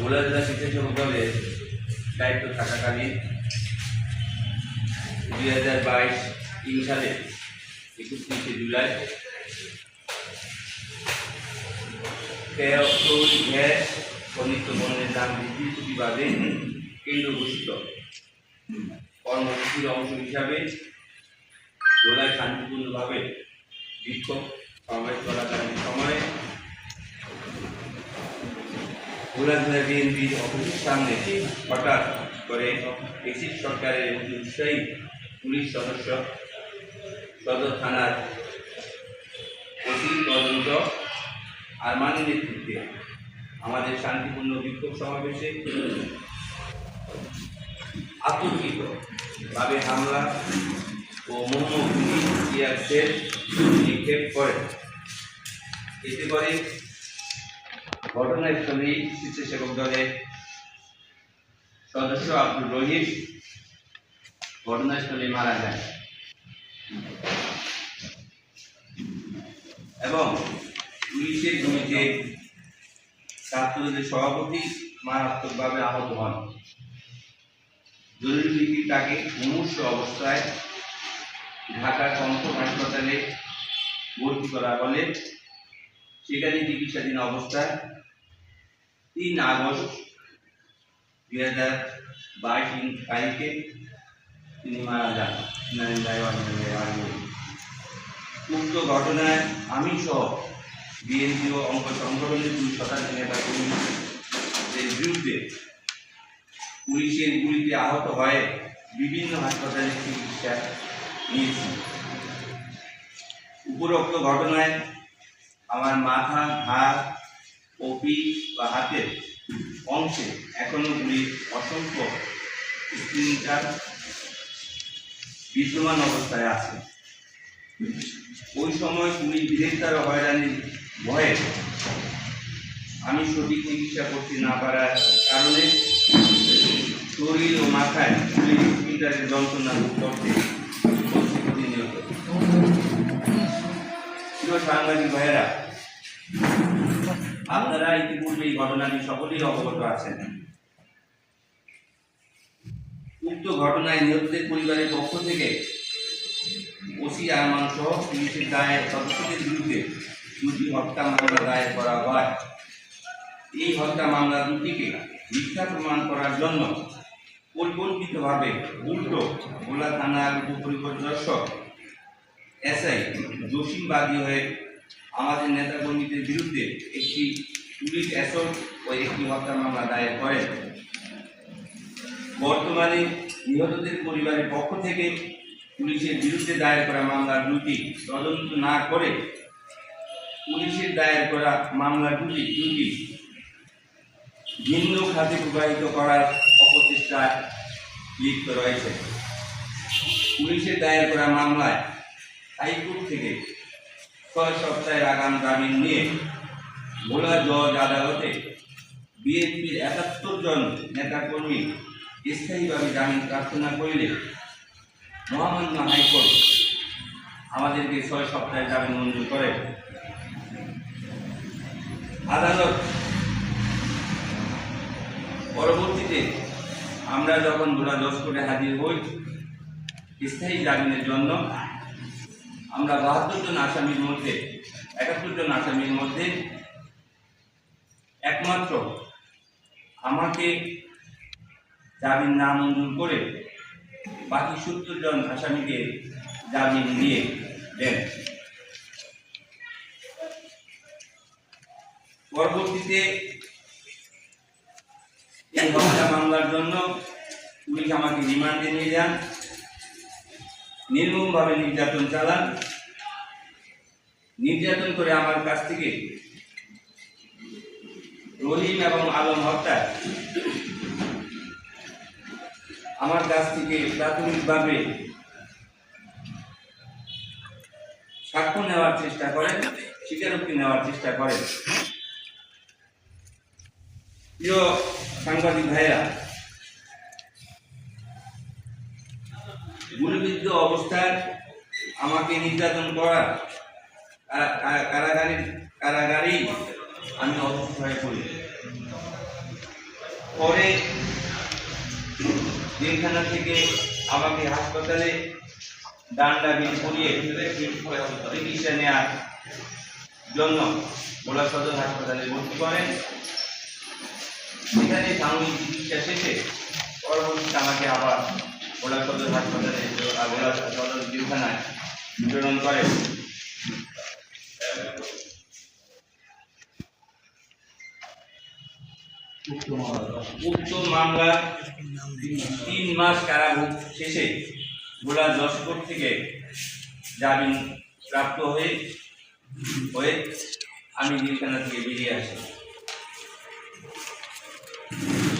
ভোলা জেলা দায়িত্ব থাকাকালীন দুই হাজার বাইশ তিন সালে একত্রিশে জুলাই নিত্যপণ্যের দাম বৃদ্ধির প্রতিবাদে কেন্দ্র ঘোষিত। কর্মসূচির অংশ হিসাবে জোলায় শান্তিপূর্ণভাবে বিক্ষোভ সমাবেশ চলাকালীন জেলা বিএনপির অফিসের সামনে হঠাৎ করে এসিড সরকারের অতি উৎসাহী পুলিশ সদস্য সদর থানার ওসি তদন্ত আরমানের নেতৃত্বে আমাদের শান্তিপূর্ণ বিক্ষোভ সমাবেশে আতঙ্কিত ভাবে হামলা ও ইয়ারসেল নিক্ষেপ করে। এতে করে ঘটনাস্থলেই স্বেচ্ছাসেবক দলের সদস্য আব্দুর রহিম ঘটনাস্থলে মারা যায় এবং পুলিশের গুলিতে ছাত্রদের সভাপতি মারাত্মকভাবে আহত হন। জরুরি তাকে মুমূর্ষ অবস্থায় ঢাকার কণ্ঠ হাসপাতালে ভর্তি করা হলে সেখানে চিকিৎসাধীন অবস্থায় তিন আগস্ট দুই হাজার বাইশ তারিখে তিনি মারা যান উক্ত ঘটনায় আমি সহ বিএনপি ও অঙ্গ সংগঠনের দুই শতাংশ নেতা কর্মীদের বিরুদ্ধে পুলিশের গুলিতে আহত হয়ে বিভিন্ন হাসপাতালে চিকিৎসা নিয়েছি উপরোক্ত ঘটনায় আমার মাথা হাত ও পিঠ বা হাতের অংশে এখনও গুলির অসংখ্য স্ক্রিনটার বিদ্যমান অবস্থায় আছে। ওই সময় গ্রেপ্তার ও হয়রানির ভয়ে আমি সঠিক চিকিৎসা করতে না পারার কারণে শরীর ও মাথায় পুলিশ স্ক্রিনটারের যন্ত্রণা করতে সাংবাদিক ভাইয়েরা আপনারা ইতিপূর্বে এই ঘটনাটি সকলেই অবগত আছেন। উক্ত ঘটনায় নিহতদের পরিবারের পক্ষ থেকে ওসি আরমান সহ পুলিশের দায়ের সদস্যদের বিরুদ্ধে দুটি হত্যা মামলা দায়ের করা হয়। এই হত্যা মামলা দুটিকে মিথ্যা প্রমাণ করার জন্য পরিকল্পিতভাবে উল্টো ভোলা থানার উপপরিদর্শক এসআই জসিমবাদী হয়ে আমাদের নেতাকর্মীদের বিরুদ্ধে একটি পুলিশ অ্যাসল্ট ও একটি হত্যা মামলা দায়ের করেন। বর্তমানে নিহতদের পরিবারের পক্ষ থেকে পুলিশের বিরুদ্ধে দায়ের করা মামলা দুটি তদন্ত না করে পুলিশের দায়ের করা মামলা দুটি দুটি ভিন্ন খাতে প্রবাহিত করার অপচেষ্টায় লিপ্ত রয়েছে। পুলিশের দায়ের করা মামলায় হাইকোর্ট থেকে ছয় সপ্তাহের আগাম জামিন নিয়ে ভোলা জজ আদালতে বিএনপির একাত্তর জন নেতাকর্মী স্থায়ীভাবে জামিন প্রার্থনা করলে মহামান্য হাইকোর্ট আমাদেরকে ছয় সপ্তাহে জামিন মঞ্জুর করে। আদালত পরবর্তীতে আমরা যখন ভোলা দশ কোর্টে হাজির হই, স্থায়ী জামিনের জন্য আমরা বাহাত্তর জন আসামির মধ্যে, একাত্তর জন আসামির মধ্যে একমাত্র আমাকে জামিন না মঞ্জুর করে বাকি সত্তর জন আসামিকে জামিন দিয়ে দেন। পরবর্তীতে এই হত্যা মামলার জন্য পুলিশ আমাকে রিমান্ডে নিয়ে যান। নির্মমভাবে নির্যাতন চালান। নির্যাতন করে আমার কাছ থেকে রহিম এবং আলম হত্যা। আমার কাছ থেকে প্রাথমিকভাবে সাক্ষ্য নেওয়ার চেষ্টা করেন, স্বীকারোক্তি নেওয়ার চেষ্টা করেন। প্রিয় সাংবাদিক ভাইরা গুলিবিদ্ধ অবস্থায় আমাকে নির্যাতন করা কারা- কারা- কারাগারে, কারাগারেই আমি অসুস্থ হয়ে পড়ি। পরে জেলখানা থেকে আমাকে হাসপাতালে ডান্ডা বিল করিয়ে চিকিৎসা নেওয়ার জন্য ভোলা সদর হাসপাতালে ভর্তি করেন। সেখানে সাময়িক চিকিৎসা শেষে পরবর্তীতে আমাকে আবার ভোলা সদর হাসপাতালে ভোলা সদর জেলখানায় প্রেরণ করেন উক্ত মামলা তিন মাস কারাভোগ শেষে ভোলা যশপুর থেকে জামিন প্রাপ্ত হয়ে হয়ে আমি জেলখানা থেকে বেরিয়ে আসি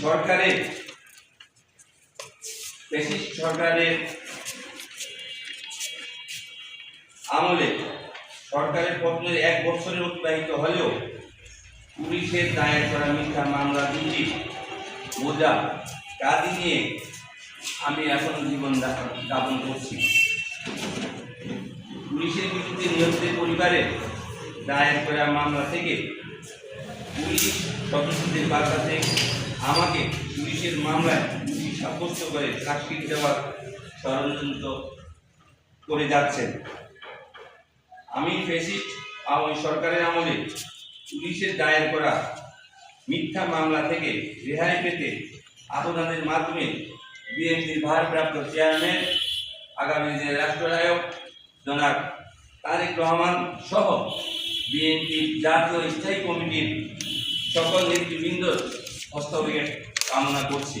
সরকারের ফ্যাসিস্ট সরকারের আমলে সরকারের পতনের এক বছরের অতিবাহিত হলেও পুলিশের দায়ের করা মিথ্যা মামলা দুটি বোঝা কাঁদি নিয়ে আমি এখনও জীবন যাপন করছি। পুলিশের বিরুদ্ধে নিহতের পরিবারে দায়ের করা মামলা থেকে পুলিশ সদস্যদের কাছে আমাকে পুলিশের মামলায় সাব্যস্ত করে চাকরি দেওয়ার ষড়যন্ত্র করে যাচ্ছেন। আমি ফেসিস্ট আওয়ামী সরকারের আমলে পুলিশের দায়ের করা মিথ্যা মামলা থেকে রেহাই পেতে আবেদনের মাধ্যমে বিএনপির ভারপ্রাপ্ত চেয়ারম্যান, আগামী যে রাষ্ট্রনায়ক জনাব তারেক রহমান সহ বিএনপির জাতীয় স্থায়ী কমিটির সকল নেতৃবৃন্দ হস্তক্ষেপ কামনা করছি।